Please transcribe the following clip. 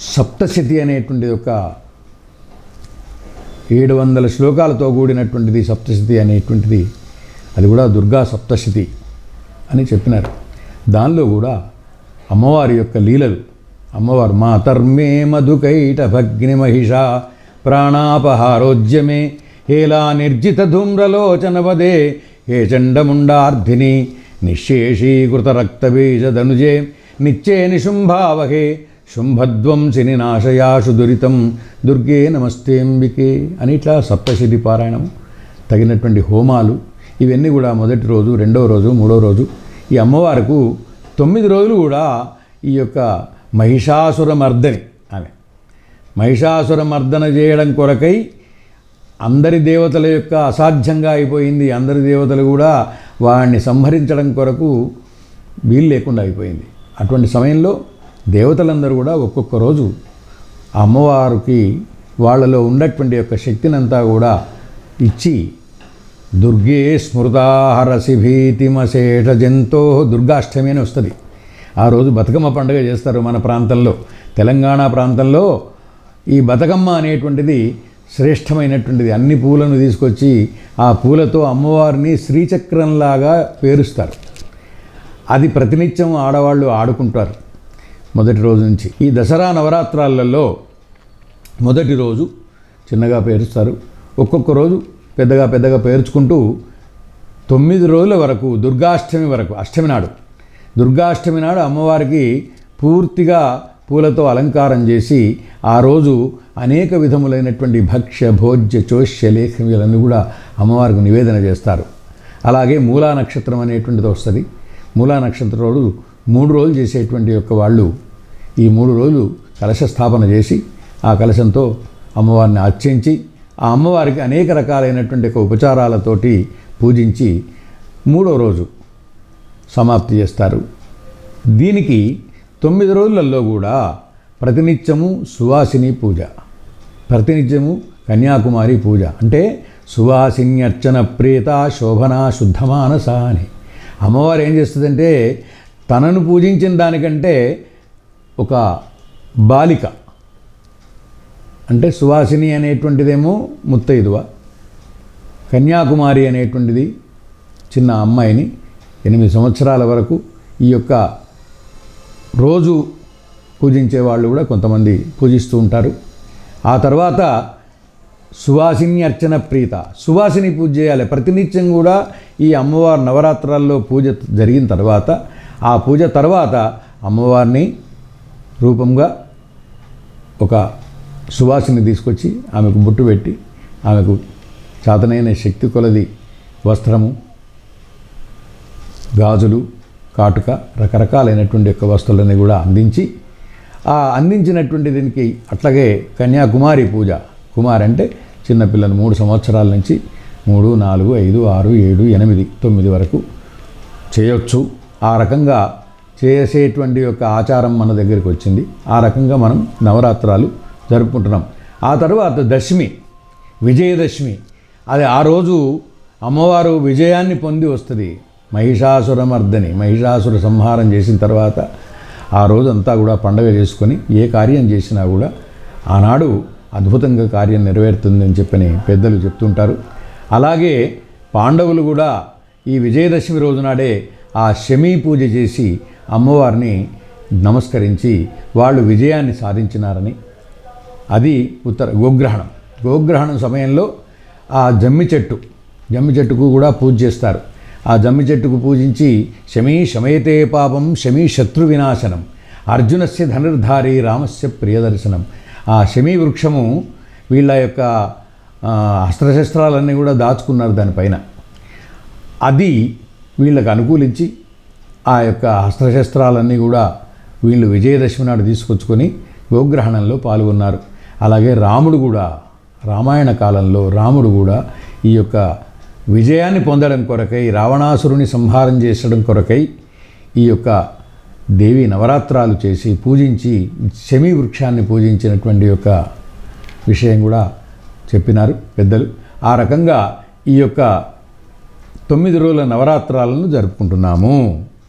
సప్తశతి అనేటువంటిది ఒక ఏడు వందల శ్లోకాలతో కూడినటువంటిది సప్తశతి అనేటువంటిది. అది కూడా దుర్గా సప్తశతి అని చెప్పినారు. దానిలో కూడా అమ్మవారి యొక్క లీలలు. అమ్మవారు మాతర్మే మధుకైట భగ్ని మహిష ప్రాణాపహారోజ్యమే. హేలా నిర్జిత ధూమ్రలోచనవదే హే చండముండార్ధిని నిశేషీకృత రక్తబీజధనుజే నిత్యే నిశుంభావహే. శుంభధ్వంసిని నాశయాషు దురితం దుర్గే నమస్తేంబికే అని ఇట్లా సప్తశతి పారాయణం. తగినటువంటి హోమాలు ఇవన్నీ కూడా మొదటి రోజు రెండవ రోజు మూడో రోజు. ఈ అమ్మవారికి తొమ్మిది రోజులు కూడా ఈ యొక్క మహిషాసురమర్దని ఆమె. మహిషాసురమర్దన చేయడం కొరకై అందరి దేవతల యొక్క అసాధ్యంగా అయిపోయింది. అందరి దేవతలు కూడా వాడిని సంహరించడం కొరకు వీలు లేకుండా అయిపోయింది. అటువంటి సమయంలో దేవతలందరూ కూడా ఒక్కొక్క రోజు అమ్మవారికి వాళ్ళలో ఉన్నటువంటి యొక్క శక్తినంతా కూడా ఇచ్చి దుర్గే స్మృతాహరసి భీతిమశేష జంతో దుర్గాష్టమి అని వస్తుంది. ఆ రోజు బతుకమ్మ పండుగ చేస్తారు మన ప్రాంతంలో. తెలంగాణ ప్రాంతంలో ఈ బతుకమ్మ అనేటువంటిది శ్రేష్టమైనటువంటిది. అన్ని పూలను తీసుకొచ్చి ఆ పూలతో అమ్మవారిని శ్రీచక్రంలాగా పేరుస్తారు. అది ప్రతినిత్యం ఆడవాళ్ళు ఆడుకుంటారు. మొదటి రోజు నుంచి. ఈ దసరా నవరాత్రాలలో మొదటి రోజు చిన్నగా పేరుస్తారు. ఒక్కొక్క రోజు పెద్దగా పెద్దగా పేర్చుకుంటూ తొమ్మిది రోజుల వరకు దుర్గాష్టమి వరకు అష్టమి నాడు. దుర్గాష్టమి నాడు అమ్మవారికి పూర్తిగా పూలతో అలంకారం చేసి ఆ రోజు అనేక విధములైనటువంటి భక్ష్య భోజ్య చోష్య లేఖములన్నీ కూడా అమ్మవారికి నివేదన చేస్తారు. అలాగే మూలా నక్షత్రం అనేటువంటిది వస్తుంది. మూలా నక్షత్రం రోజు మూడు రోజులు చేసేటువంటి యొక్క వాళ్ళు ఈ మూడు రోజులు కలశ స్థాపన చేసి ఆ కలశంతో అమ్మవారిని అర్చించి ఆ అమ్మవారికి అనేక రకాలైనటువంటి ఉపచారాలతోటి పూజించి మూడో రోజు సమాప్తి చేస్తారు. దీనికి తొమ్మిది రోజులలో కూడా ప్రతినిత్యము సువాసిని పూజ ప్రతినిత్యము కన్యాకుమారి పూజ. అంటే సువాసిన్యర్చన ప్రీత శోభన శుద్ధమానస అని అమ్మవారు ఏం చేస్తుందంటే తనను పూజించిన దానికంటే ఒక బాలిక అంటే సువాసిని అనేటువంటిదేమో ముత్తైదువ కన్యాకుమారి అనేటువంటిది చిన్న అమ్మాయిని ఎనిమిది సంవత్సరాల వరకు ఈ యొక్క రోజు పూజించే వాళ్ళు కూడా కొంతమంది పూజిస్తూ ఉంటారు. ఆ తర్వాత సువాసిని అర్చన ప్రీత సువాసిని పూజ చేయాలి. ప్రతినిత్యం కూడా ఈ అమ్మవారి నవరాత్రాల్లో పూజ జరిగిన తర్వాత ఆ పూజ తర్వాత అమ్మవారిని రూపంగా ఒక సువాసిని తీసుకొచ్చి ఆమెకు బుట్టు పెట్టి ఆమెకు చాతనైన శక్తి కొలది వస్త్రము గాజులు కాటుక రకరకాలైనటువంటి యొక్క వస్తువులని కూడా అందించి ఆ అందించినటువంటి దీనికి అట్లాగే కన్యాకుమారి పూజ. కుమార్ అంటే చిన్నపిల్లలు మూడు సంవత్సరాల నుంచి మూడు నాలుగు ఐదు ఆరు ఏడు ఎనిమిది తొమ్మిది వరకు చేయొచ్చు. ఆ రకంగా చేసేటువంటి యొక్క ఆచారం మన దగ్గరికి వచ్చింది. ఆ రకంగా మనం నవరాత్రాలు జరుపుకుంటున్నాం. ఆ తర్వాత దశమి విజయదశమి. అది ఆ రోజు అమ్మవారు విజయాన్ని పొంది వస్తుంది. మహిషాసురమర్దని మహిషాసుర సంహారం చేసిన తర్వాత ఆ రోజంతా కూడా పండగ చేసుకొని ఏ కార్యం చేసినా కూడా ఆనాడు అద్భుతంగా కార్యం నెరవేరుతుందని చెప్పని పెద్దలు చెప్తుంటారు. అలాగే పాండవులు కూడా ఈ విజయదశమి రోజునాడే ఆ శమీ పూజ చేసి అమ్మవారిని నమస్కరించి వాళ్ళు విజయాన్ని సాధించినారని. అది ఉత్తర గోగ్రహణం. గోగ్రహణం సమయంలో ఆ జమ్మి చెట్టు జమ్మి చెట్టుకు కూడా పూజ చేస్తారు. ఆ జమ్మి చెట్టుకు పూజించి శమీ శమయతే పాపం శమీ శత్రు వినాశనం అర్జునస్య ధనుర్ధారి రామస్య ప్రియదర్శనం. ఆ శమీ వృక్షము వీళ్ళ యొక్క అస్త్రశస్త్రాలన్నీ కూడా దాచుకున్నారు దానిపైన. అది వీళ్ళకు అనుకూలించి ఆ యొక్క అస్త్రశస్త్రాలన్నీ కూడా వీళ్ళు విజయదశమి నాడు తీసుకొచ్చుకొని గోగ్రహణంలో పాల్గొన్నారు. అలాగే రాముడు కూడా రామాయణ కాలంలో రాముడు కూడా ఈ యొక్క విజయాన్ని పొందడం కొరకై రావణాసురుని సంహారం చేసడం కొరకై ఈ యొక్క దేవి నవరాత్రాలు చేసి పూజించి శమీ వృక్షాన్ని పూజించినటువంటి యొక్క విషయం కూడా చెప్పినారు పెద్దలు. ఆ రకంగా ఈ యొక్క తొమ్మిది రోజుల నవరాత్రాలను జరుపుకుంటున్నాము.